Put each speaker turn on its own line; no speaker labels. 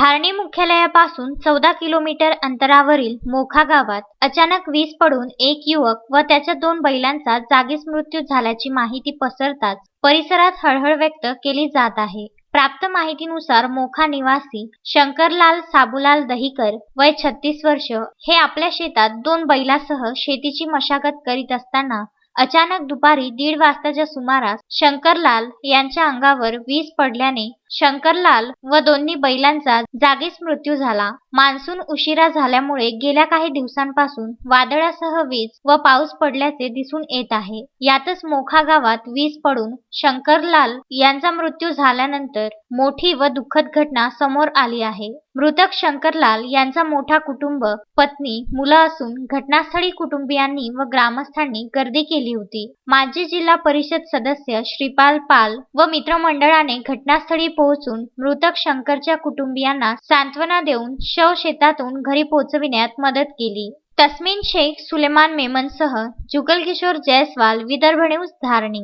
धारणी मुख्यालयापासून चौदा किलोमीटर अंतरावरील मोखा गावात अचानक वीज पडून एक युवक व त्याच्या दोन बैलांचा जागीच मृत्यू झाल्याची माहिती पसरताच परिसरात हळहळ व्यक्त केली जात आहे. प्राप्त माहितीनुसार मोखा निवासी शंकरलाल साबुलाल दहीकर वय छत्तीस वर्ष हे आपल्या शेतात दोन बैलासह शेतीची मशागत करीत असताना अचानक दुपारी दीड वाजताच्या सुमारास शंकरलाल यांच्या अंगावर वीज पडल्याने शंकरलाल व दोन्ही बैलांचा जागीच मृत्यू झाला. मान्सून उशिरा झाल्यामुळे गेल्या काही दिवसांपासून वादळासह वीज व पाऊस पडल्याचे दिसून येत आहे. यातच मोखा गावात वीज पडून शंकरलाल यांचा मृत्यू झाल्यानंतर मोठी व दुःखद घटना समोर आली आहे. मृतक शंकरलाल यांचा मोठा कुटुंब पत्नी मुलं असून घटनास्थळी कुटुंबियांनी व ग्रामस्थांनी गर्दी केली होती. माजी जिल्हा परिषद सदस्य श्रीपाल पाल व मित्रमंडळाने घटनास्थळी पोहोचून मृतक शंकरच्या कुटुंबियांना सांत्वना देऊन शव शेतातून घरी पोहोचविण्यात मदत केली. तस्मिन शेख सुलेमान मेमनसह जुगल किशोर जयस्वाल विदर्भ न्यूज धारणी.